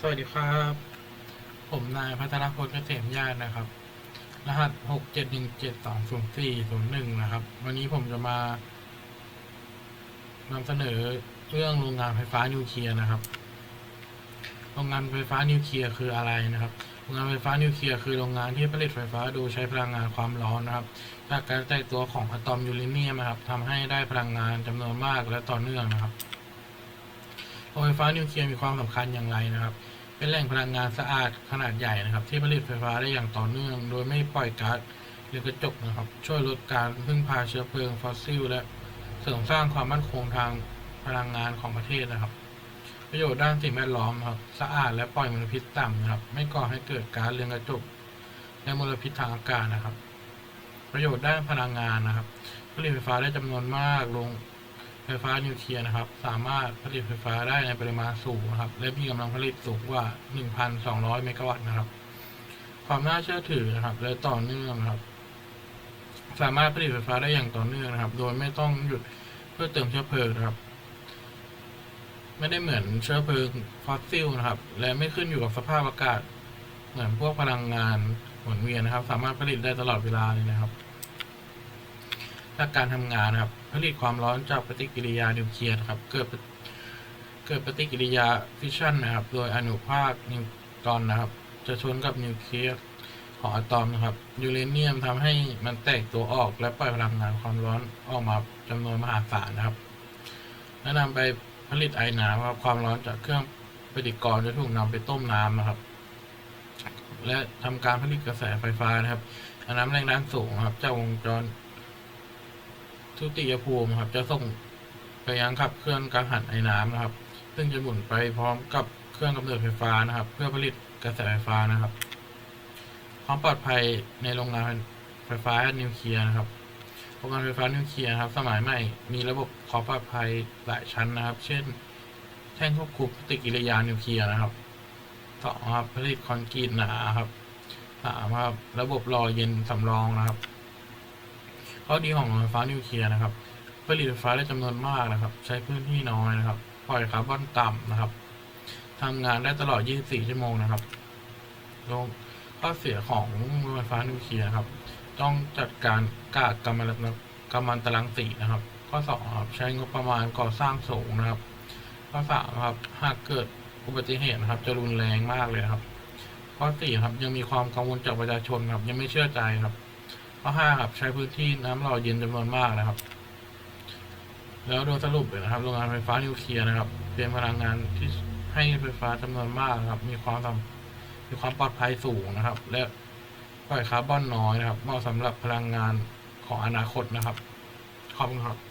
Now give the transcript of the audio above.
สวัสดีครับ ผมนายพัทรพลเกษมญาตินะครับ รหัสหกเจ็ดหนึ่งเจ็ดสองศูนย์สี่ศูนย์หนึ่งนะครับ วันนี้ผมจะมานำเสนอเรื่องโรงงานไฟฟ้านิวเคลียร์นะครับ โรงงานไฟฟ้านิวเคลียร์คืออะไรนะครับ โรงงานไฟฟ้านิวเคลียร์คือโรงงานที่ผลิตไฟฟ้าโดยใช้พลังงานความร้อนนะครับ จากการแตกตัวของอะตอมยูเรเนียมนะครับทำให้ได้พลังงานจำนวนมากและต่อเนื่องนะครับ รงไฟฟ้านิวเคลียร์มีความสำคัญอย่างไรนะครับ เป็นแหล่งพลังงานสะอาดขนาดใหญ่นะครับ ที่ผลิตไฟฟ้าได้อย่างต่อเนื่อง โดยไม่ปล่อยก๊าซเรือนกระจกนะครับ ช่วยลดการพึ่งพาเชื้อเพลิงฟอสซิลและเสริมสร้างความมั่นคงทางพลังงานของประเทศนะครับ ประโยชน์ด้านสิ่งแวดล้อมนะครับสะอาดและปล่อยมลพิษต่ำนะครับ ไม่ก่อให้เกิดก๊าซเรือนกระจกและมลพิษทางอากาศนะครับ ประโยชน์ด้านพลังงานนะครับผลิตไฟฟ้าได้จำนวนมากลง ไฟฟ้านิวเคลียร์นะครับ สามารถผลิตไฟฟ้าได้ในปริมาณสูงนะครับ และมีกำลังผลิตสูงกว่า 1,200 เมกะวัตต์นะครับ ความน่าเชื่อถือนะครับ และต่อเนื่องนะครับ สามารถผลิตไฟฟ้าได้อย่างต่อเนื่องนะครับ โดยไม่ต้องหยุดเพื่อเติมเชื้อเพลิงนะครับ ไม่ได้เหมือนเชื้อเพลิงฟอสซิลนะครับ และไม่ขึ้นอยู่กับสภาพอากาศ เหมือนพวกพลังงานหมุนเวียนนะครับ สามารถผลิตได้ตลอดเวลาเลยนะครับ และการทำงานนะครับ ผลิตความร้อนจากปฏิกิริยานิวเคลียร์ครับ เกิดเกิดปฏิกิริยาฟิชชันนะครับ โดยอนุภาคนิวตรอนนะครับ จะชนกับนิวเคลียร์ของอะตอมนะครับยูเรเนียมทำให้มันแตกตัวออกและปล่อยพลังงานความร้อนออกมาจำนวนมหาศาลนะครับ และนำไปผลิตไอน้ำครับความร้อนจากเครื่องปฏิกรณ์จะถูกนำไปต้มน้ำนะครับ และทำการผลิตกระแสไฟฟ้านะครับอาน้ำแรงดันสูงนะครับจากวงจร ทุติยภูมิครับ จะส่งไปยังขับเคลื่อนกังหันไอ้น้ำนะครับ ซึ่งจะหมุนไปพร้อมกับเครื่องกำเนิดไฟฟ้านะครับ เพื่อผลิตกระแสไฟฟ้านะครับ ความปลอดภัยในโรงงานไฟฟ้านิวเคลียร์นะครับโรงงานไฟฟ้านิวเคลียร์ครับ สมัยใหม่มีระบบความปลอดภัยหลายชั้นนะครับ เช่น แท่งควบคุมปฏิกิริยานิวเคลียร์นะครับสองครับผลิตคอนกรีตหนาครับสามครับระบบรอเย็นสำรองนะครับ ข้อดีของโรงไฟฟ้านิวเคลียร์นะครับผลิตไฟฟ้าได้จำนวนมากนะครับ ใช้พื้นที่น้อยนะครับปล่อยคาร์บอนต่ำนะครับทำงานได้ตลอด 24 ชั่วโมงนะครับลงข้อเสียของโรงไฟฟ้านิวเคลียร์ครับ ต้องจัดการกากกัมมันกัมมันตรังสีนะครับ ข้อสองครับใช้งบประมาณก่อสร้างสูงนะครับ ข้อสามครับหากเกิดอุบัติเหตุนะครับ จะรุนแรงมากเลยครับ ข้อสี่ครับยังมีความกังวลจากประชาชนครับ ยังไม่เชื่อใจครับ ข้อห้าครับ ใช้พื้นที่น้ำหล่อเย็นจำนวนมากนะครับ แล้วโดยสรุปเลยนะครับโรงงานไฟฟ้านิวเคลียร์นะครับเป็นพลังงานที่ให้ไฟฟ้าจำนวนมากนะครับ มีความสำมีความปลอดภัยสูงนะครับ และปล่อยคาร์บอนน้อยนะครับเหมาะสำหรับพลังงานของอนาคตนะครับขอบคุณครับ